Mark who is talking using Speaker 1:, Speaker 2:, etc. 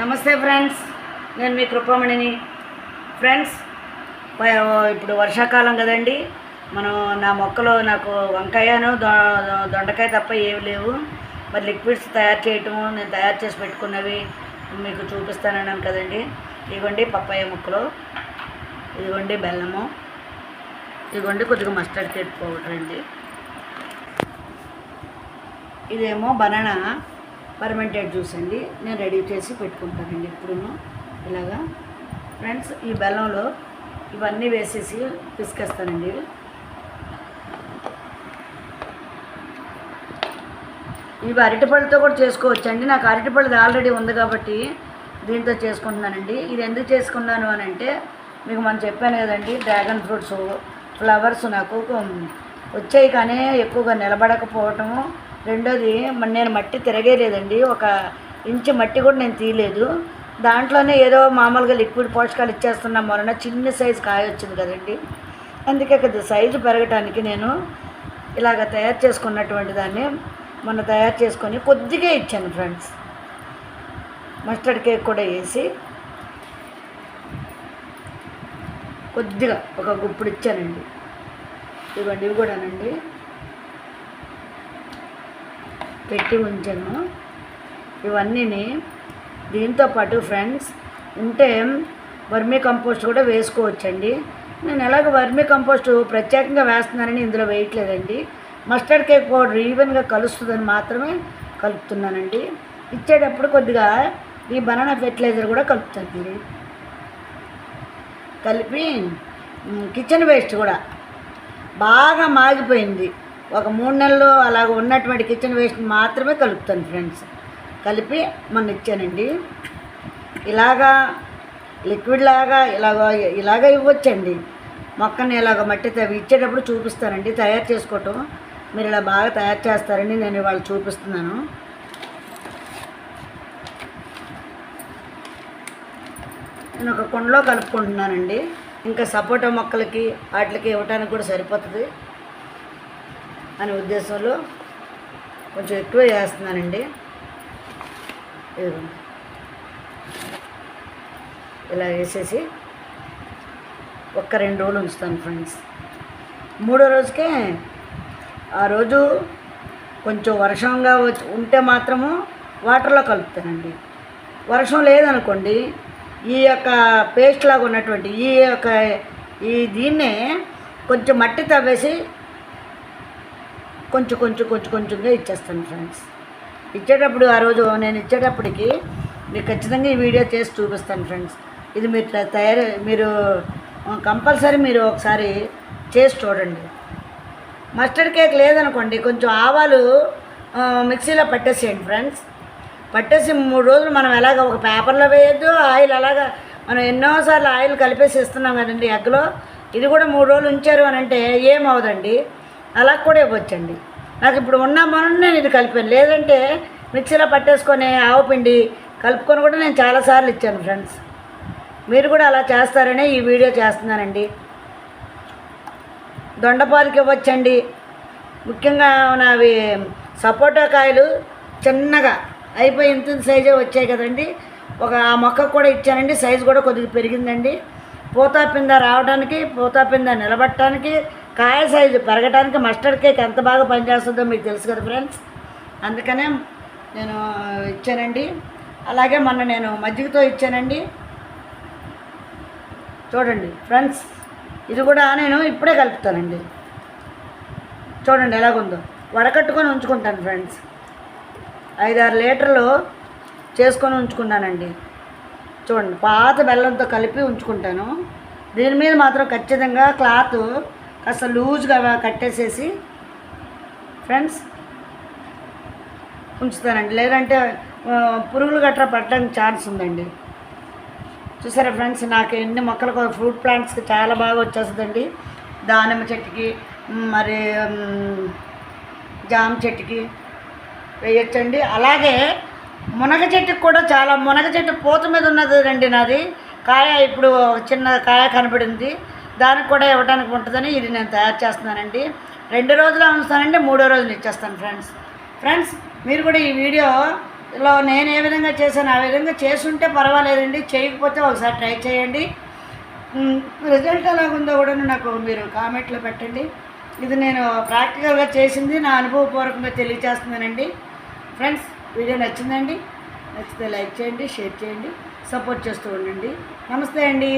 Speaker 1: నమస్తే ఫ్రెండ్స్ నేను మీ కృపమణిని. ఫ్రెండ్స్ ఇప్పుడు వర్షాకాలం కదండి మనం నా మొక్కలో నాకు వంకాయను దొ- దొండకాయ తప్ప ఏవి లేవు. మరి లిక్విడ్స్ తయారు చేయటము నేను తయారు చేసి పెట్టుకున్నవి మీకు చూపిస్తానన్నాను కదండి. ఇదిగోండి పప్పాయ ముక్కలు ఇదిగోండి బెల్లము ఇదిగోండి కొద్దిగా మస్టర్డ్ కేట్ పౌడర్ అండి. ఇదేమో బనానా. పర్మెంటెడ్ జ్యూస్ అండి. నేను రెడీ చేసి పెట్టుకుంటానండి ఎప్పుడూ ఇలాగా. ఫ్రెండ్స్ ఈ బెల్లంలో ఇవన్నీ వేసేసి పిసికేస్తానండి. ఇవి అరటిపళ్ళతో కూడా చేసుకోవచ్చండి. నాకు అరటిపళ్ళది ఆల్రెడీ ఉంది కాబట్టి దీంతో చేసుకుంటున్నానండి. ఇది ఎందుకు చేసుకున్నాను అని అంటే మీకు మనం చెప్పాను కదండి డ్రాగన్ ఫ్రూట్స్ ఫ్లవర్స్ నాకు వచ్చాయి కానీ ఎక్కువగా నిలబడకపోవటము రెండోది నేను మట్టి తిరగేలేదండి. ఒక ఇంచు మట్టి కూడా నేను తీయలేదు. దాంట్లోనే ఏదో మామూలుగా లిక్విడ్ పోషకాలు ఇచ్చేస్తున్నాం వలన చిన్న సైజు కాయ వచ్చింది కదండి. అందుకే కదా సైజు పెరగటానికి నేను ఇలాగ తయారు చేసుకున్నటువంటి దాన్ని మొన్న తయారు చేసుకొని కొద్దిగా ఇచ్చాను ఫ్రెండ్స్. మస్టర్డ్ కేక్ కూడా వేసి కొద్దిగా ఒక గుప్పుడు ఇచ్చానండి. ఇవ్వండి ఇవి కూడానండి. పెట్టి ఉంచాను. ఇవన్నీని దీంతో పాటు ఫ్రెండ్స్ ఉంటే వర్మీ కంపోస్ట్ కూడా వేసుకోవచ్చండి. నేను ఎలాగ వర్మీ కంపోస్ట్ ప్రత్యేకంగా వేస్తున్నానని ఇందులో వేయట్లేదండి. మస్టర్డ్ కేక్ పౌడర్ ఈవెన్గా కలుస్తుందని మాత్రమే కలుపుతున్నానండి. ఇచ్చేటప్పుడు కొద్దిగా ఈ బనానా ఫెర్టిలైజర్ కూడా కలుపుతుంది కలిపి కిచెన్ వేస్ట్ కూడా బాగా మాగిపోయింది. ఒక మూడు నెలలు అలాగ ఉన్నటువంటి కిచెన్ వేస్ట్ మాత్రమే కలుపుతాను ఫ్రెండ్స్ కలిపి మొన్న ఇచ్చానండి. ఇలాగా లిక్విడ్ లాగా ఇలాగ ఇలాగ ఇవ్వచ్చండి. మొక్కని ఇలాగ మట్టి తవ్వి ఇచ్చేటప్పుడు చూపిస్తానండి. తయారు చేసుకోవటం మీరు ఇలా బాగా తయారు చేస్తారని నేను ఇవాళ చూపిస్తున్నాను. నేను ఒక కుండలో కలుపుకుంటున్నానండి. ఇంకా సపోటా మొక్కలకి వాటికి ఇవ్వటానికి కూడా సరిపోతుంది. అనే ఉద్దేశంలో కొంచెం ఎక్కువ చేస్తున్నానండి. ఇదిగోండి. ఇలా వేసేసి ఒక్క రెండు రోజులు ఉంచుతాను ఫ్రెండ్స్. మూడో రోజుకే ఆ రోజు కొంచెం వర్షంగా వచ్చి ఉంటే మాత్రము వాటర్లో కలుపుతానండి. వర్షం లేదనుకోండి ఈ యొక్క పేస్ట్ లాగా ఉన్నటువంటి ఈ యొక్క ఈ దీన్నే కొంచెం మట్టి తవ్వేసి కొంచెం కొంచెం కొంచెం కొంచెంగా ఇచ్చేస్తాను ఫ్రెండ్స్ ఇచ్చేటప్పుడు ఆ రోజు నేను ఇచ్చేటప్పటికి మీకు ఖచ్చితంగా ఈ వీడియో చేసి చూపిస్తాను ఫ్రెండ్స్ ఇది మీరు తయారు మీరు కంపల్సరీ మీరు ఒకసారి చేసి చూడండి. మస్టర్డ్ కేక్ లేదనుకోండి కొంచెం ఆవాలు మిక్సీలో పట్టేసేయండి ఫ్రెండ్స్ పట్టేసి మూడు రోజులు మనం ఎలాగ ఒక పేపర్లో వేయొద్దు ఆయిల్ అలాగా మనం ఎన్నోసార్లు ఆయిల్ కలిపేసి ఇస్తున్నాం కదండి ఎగ్లో. ఇది కూడా మూడు రోజులు ఉంచారు అని అంటే ఏమవుదండి అలా కూడా ఇవ్వచ్చండి. నాకు ఇప్పుడు ఉన్న మనం నేను ఇది కలిపాను. లేదంటే మిక్సీలో పట్టేసుకొని ఆవపిండి కలుపుకొని కూడా నేను చాలాసార్లు ఇచ్చాను ఫ్రెండ్స్. మీరు కూడా అలా చేస్తారనే ఈ వీడియో చేస్తున్నానండి. దొండపాలకి ఇవ్వచ్చండి. ముఖ్యంగా నావి సపోటా కాయలు చిన్నగా అయిపోయి ఇంత సైజే వచ్చాయి కదండి. ఒక ఆ మొక్కకు కూడా ఇచ్చానండి. సైజు కూడా కొద్దిగా పెరిగిందండి. పూతాపింద రావడానికి పూతా నిలబట్టడానికి కాయ సైజు పెరగడానికి మస్టర్డ్ కేక్ ఎంత బాగా పనిచేస్తుందో మీకు తెలుసు కదా ఫ్రెండ్స్. అందుకనే నేను ఇచ్చానండి. అలాగే మొన్న నేను మజ్జిగతో ఇచ్చానండి. చూడండి ఫ్రెండ్స్ ఇది కూడా నేను ఇప్పుడే కలుపుతానండి. చూడండి ఎలాగుందో. వడకట్టుకొని ఉంచుకుంటాను ఫ్రెండ్స్. ఐదారు లీటర్లు చేసుకొని ఉంచుకున్నానండి. చూడండి పాత బెల్లంతో కలిపి ఉంచుకుంటాను. దీని మీద మాత్రం ఖచ్చితంగా క్లాత్ కాస్త లూజ్గా కట్టేసేసి ఫ్రెండ్స్ ఉంచుతానండి. లేదంటే పురుగులు గట్రా పట్టడానికి ఛాన్స్ ఉందండి. చూసారా ఫ్రెండ్స్ నాకు ఎన్ని మొక్కలకు ఫ్రూట్ ప్లాంట్స్కి చాలా బాగా వచ్చేస్తుందండి. దానిమ్మ చెట్టుకి మరి జామ చెట్టుకి వేయొచ్చండి. అలాగే మునగ చెట్టుకి కూడా చాలా మునగ చెట్టు పూత మీద ఉన్నది రండి నాది. కాయ ఇప్పుడు చిన్న కాయ కనపడింది. దానికి కూడా ఇవ్వడానికి ఉంటుందని ఇది నేను తయారు చేస్తున్నానండి. రెండు రోజులు ఉంచుతానండి మూడో రోజులు ఇచ్చేస్తాను ఫ్రెండ్స్. ఫ్రెండ్స్ మీరు కూడా ఈ వీడియోలో నేను ఏ విధంగా చేశాను ఆ విధంగా చేసుంటే పర్వాలేదండి. చేయకపోతే ఒకసారి ట్రై చేయండి. రిజల్ట్ ఎలాగుందో కూడా నాకు మీరు కామెంట్లో పెట్టండి. ఇది నేను ప్రాక్టికల్గా చేసింది నా అనుభవపూర్వకంగా తెలియజేస్తున్నానండి. ఫ్రెండ్స్ వీడియో నచ్చిందండి నచ్చితే లైక్ చేయండి షేర్ చేయండి సపోర్ట్ చేస్తూ ఉండండి. నమస్తే అండి.